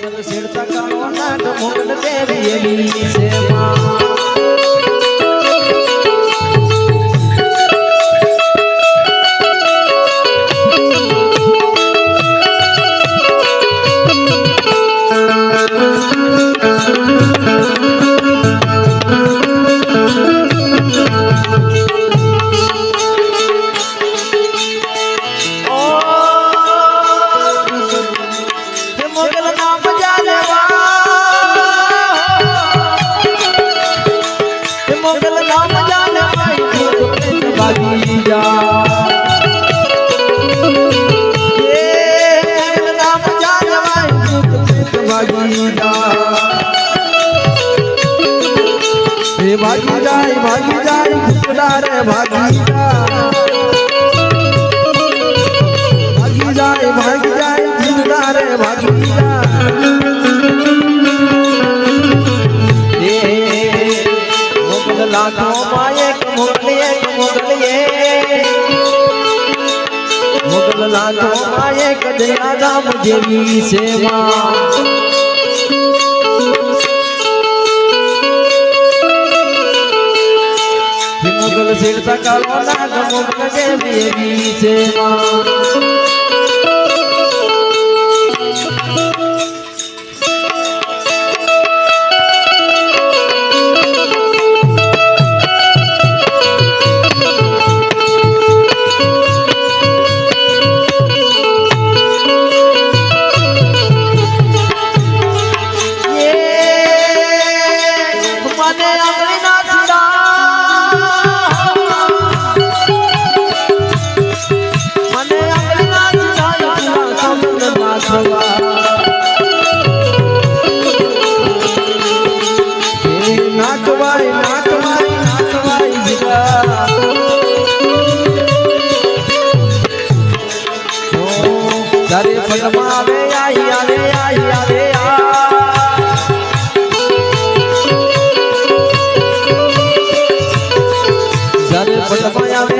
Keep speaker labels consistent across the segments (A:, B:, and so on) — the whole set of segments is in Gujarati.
A: શેરતા કાળો નાગ મોગલ દેવી એવી સેવા. जाए भागी भागी जाए भागी जाए ज़िंदा मुगल लाखों माए कदला मुझे भी सेवा ছিল সকাল নাগ মুখ মা તારે પરમાવે આઈ આવે આઈ આવે આ જ્યારે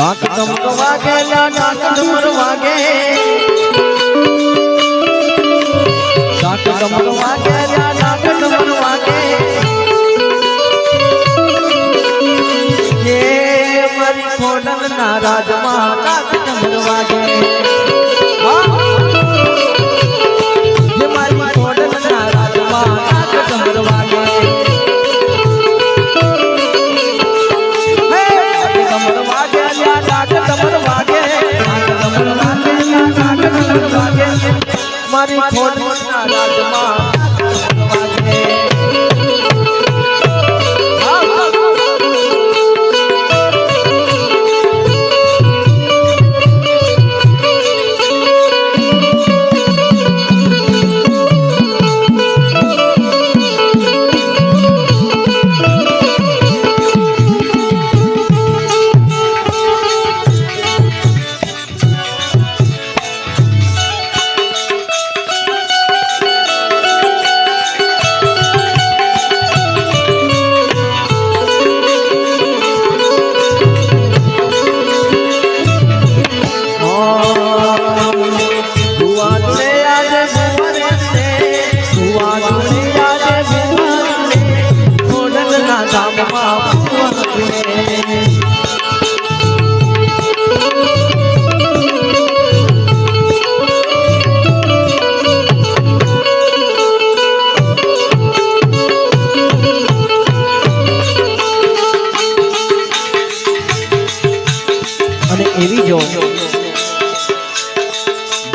A: ડાક ડમક વાગે ડાક ડમર વાગે. ડાક ડમક વાગે ડાક ડમર વાગે. એ મારી ખોડલ ના રાજમાં ડાક ડમર વાગે. money, money.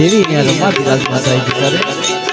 A: દેવી ને રમા બિરાજમાતા કરે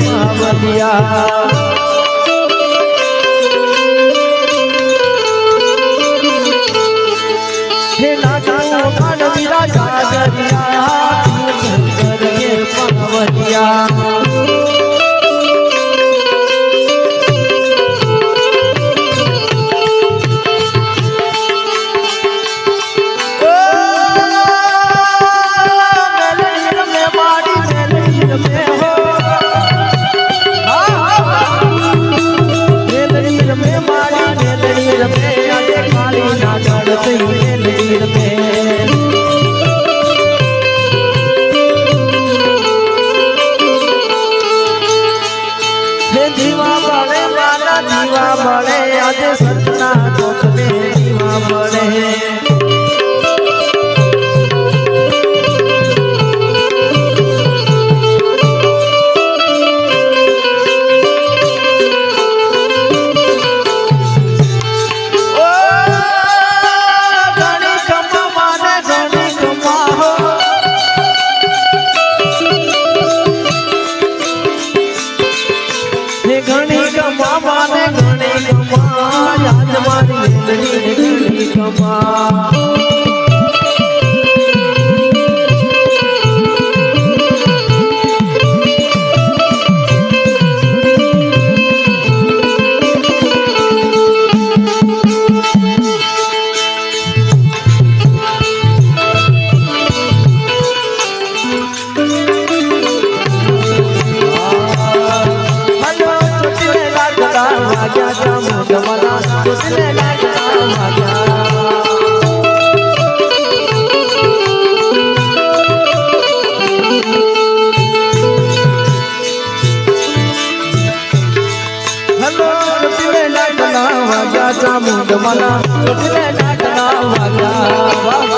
A: મહામદિયા જીવા બળે મારા જીવા બળે આજે સતના કોટને જીવા બળે મન ચૂટલે નાટના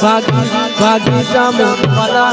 A: ભાગી ભાગી સામો પલા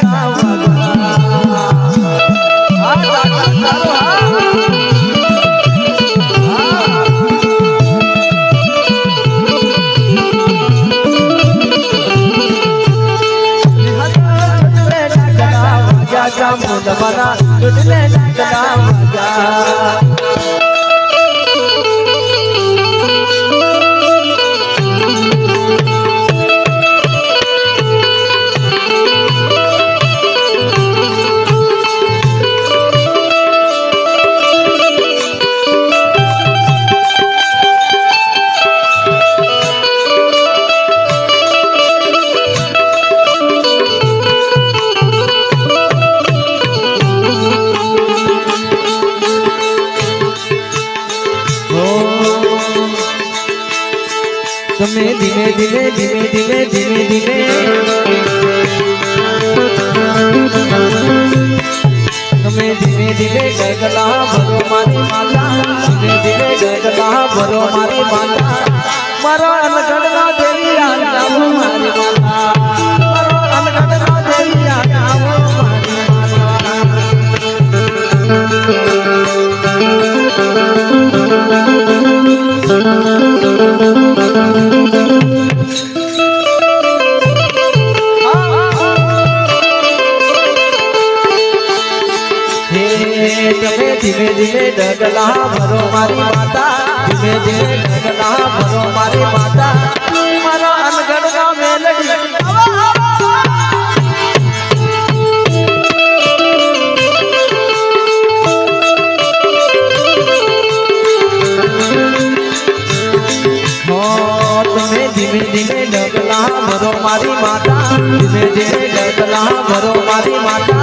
A: તમે ધીમે ધીમે ધીમે ધીમે ધીમે ધીમે. તમે ધીમે ધીમે ગગલા ભરો મારી માલા ધીમે ધીમે ગગલા ભરો મારી માલા મારા અનગઢના દેવી રાજા મારી માતા ધીમે ધીમે ડગલા ભરો મારી માતા.